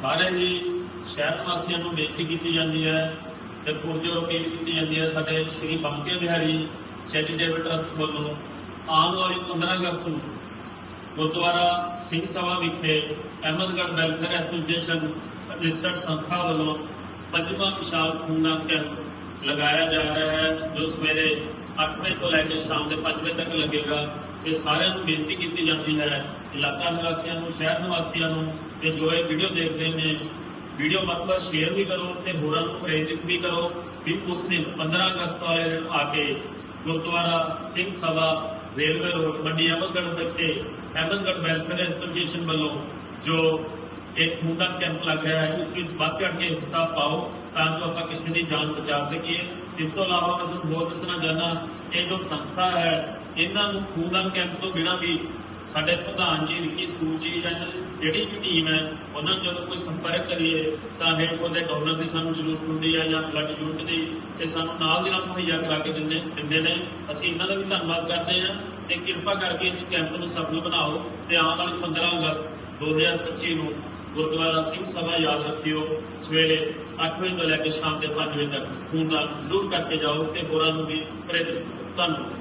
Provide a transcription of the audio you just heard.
ਸਾਰੇ ਹੀ ਸ਼ਹਿਰ ਵਾਸੀਆਂ ਨੂੰ ਬੇਨਤੀ ਕੀਤੀ ਜਾਂਦੀ ਹੈ ਤੇ ਪੁਰਜੋਰ ਅਪੀਲ ਕੀਤੀ ਜਾਂਦੀ ਹੈ ਸਾਡੇ ਸ਼੍ਰੀ ਬੰਕੇ ਬਿਹਾਰੀ ਚੈਰੀਟੇਬਲ ਟਰਸਟ ਵੱਲੋਂ ਆਉਣ ਵਾਲੀ 15 ਅਗਸਤ ਨੂੰ ਗੁਰਦੁਆਰਾ ਸਿੰਘ ਸਭਾ ਵਿਖੇ ਅਹਿਮਦਗੜ੍ਹ ਵੈਲਫੇਅਰ ਐਸੋਸੀਏਸ਼ਨ ਰਜਿਸਟਰਡ ਸੰਸਥਾ ਵੱਲੋਂ ਪੰਜਵਾਂ ਵਿਸ਼ਾਲ ਖੂਨਦਾਨ ਕੈਂਪ ਲਗਾਇਆ ਜਾ ਰਿਹਾ ਹੈ, ਜੋ ਸਵੇਰੇ 8 ਵਜੇ ਤੋਂ ਲੈ ਕੇ ਸ਼ਾਮ ਦੇ 5 ਵਜੇ ਤੱਕ ਲੱਗੇਗਾ। ਤੇ ਸਾਰਿਆਂ ਨੂੰ ਬੇਨਤੀ ਕੀਤੀ ਜਾਂਦੀ ਹੈ। ਇਲਾਕਾ ਨਿਵਾਸੀਆਂ ਨੂੰ, ਸ਼ਹਿਰ ਨਿਵਾਸੀਆਂ ਨੂੰ ਤੇ ਜੋ ਇਹ ਵੀਡੀਓ ਦੇਖਦੇ ਨੇ ਵੀਡੀਓ ਮਤਲਬ ਸ਼ੇਅਰ ਵੀ ਕਰੋ ਤੇ ਹੋਰਾਂ ਨੂੰ ਪ੍ਰੇਰਿਤ ਵੀ ਕਰੋ ਵੀ ਉਸ ਦਿਨ 15 ਅਗਸਤ ਵਾਲੇ ਦਿਨ ਆ ਕੇ ਗੁਰਦੁਆਰਾ ਸਿੰਘ ਸਭਾ, ਰੇਲਵੇ ਰੋਡ, ਮੰਡੀ ਅਹਿਮਦਗੜ੍ਹ ਵਿਖੇ ਅਹਿਮਦਗੜ੍ਹ ਵੈਲਫੇਅਰ ਐਸੋਸੀਏਸ਼ਨ ਵੱਲੋਂ ਜੋ ਇੱਕ ਖੂਨਦਾਨ ਕੈਂਪ ਲੱਗ ਰਿਹਾ ਹੈ ਉਸ ਵਿੱਚ ਵੱਧ ਚੜ੍ਹ ਕੇ ਹਿੱਸਾ ਪਾਓ ਤਾਂ ਜੋ ਆਪਾਂ ਕਿਸੇ ਦੀ ਜਾਨ ਬਚਾ ਸਕੀਏ। ਇਸ ਤੋਂ ਇਲਾਵਾ ਮੈਂ ਤੁਹਾਨੂੰ ਹੋਰ ਦੱਸਣਾ ਚਾਹੁੰਦਾ, ਇਹ ਜੋ ਸੰਸਥਾ ਹੈ, ਇਹਨਾਂ ਨੂੰ ਖੂਨਦਾਨ ਕੈਂਪ ਤੋਂ ਬਿਨਾਂ ਵੀ ਸਾਡੇ ਪ੍ਰਧਾਨ ਜੀ ਰਿੱਕੀ ਸੂਰ ਜੀ ਜਾਂ ਇਹਨਾਂ ਦੀ ਜਿਹੜੀ ਵੀ ਟੀਮ ਹੈ, ਉਹਨਾਂ ਨੂੰ ਜਦੋਂ ਕੋਈ ਸੰਪਰਕ ਕਰੀਏ ਤਾਂ ਹੇਠ ਕੋਲੇ ਡੋਨਰ ਦੀ ਸਾਨੂੰ ਜ਼ਰੂਰਤ ਹੁੰਦੀ ਹੈ ਜਾਂ ਬਲੱਡ ਯੂਨਿਟ ਦੀ ਤੇ ਸਾਨੂੰ ਨਾਲ ਦੀ ਨਾਲ ਮੁਹੱਈਆ ਕਰਾ ਕੇ ਦਿੰਦੇ ਦਿੰਦੇ ਨੇ। ਅਸੀਂ ਇਹਨਾਂ ਦਾ ਵੀ ਧੰਨਵਾਦ ਕਰਦੇ ਹਾਂ ਤੇ ਕਿਰਪਾ ਕਰਕੇ ਇਸ ਕੈਂਪ ਨੂੰ ਸਫਲ ਬਣਾਓ ਤੇ ਆਉਣ ਵਾਲੇ 15 ਅਗਸਤ 2025 ਨੂੰ ਗੁਰਦੁਆਰਾ ਸਿੰਘ ਸਭਾ ਯਾਦ ਰੱਖਿਓ। ਸਵੇਰੇ 8 ਵਜੇ ਤੋਂ ਲੈ ਕੇ ਸ਼ਾਮ ਦੇ 5 ਵਜੇ ਤੱਕ ਖੂਨਦਾਨ ਜ਼ਰੂਰ ਕਰਕੇ ਜਾਓ ਤੇ ਹੋਰਾਂ ਨੂੰ ਵੀ ਪ੍ਰੇਰਿਤ ਕਰੋ। ਧੰਨਵਾਦ।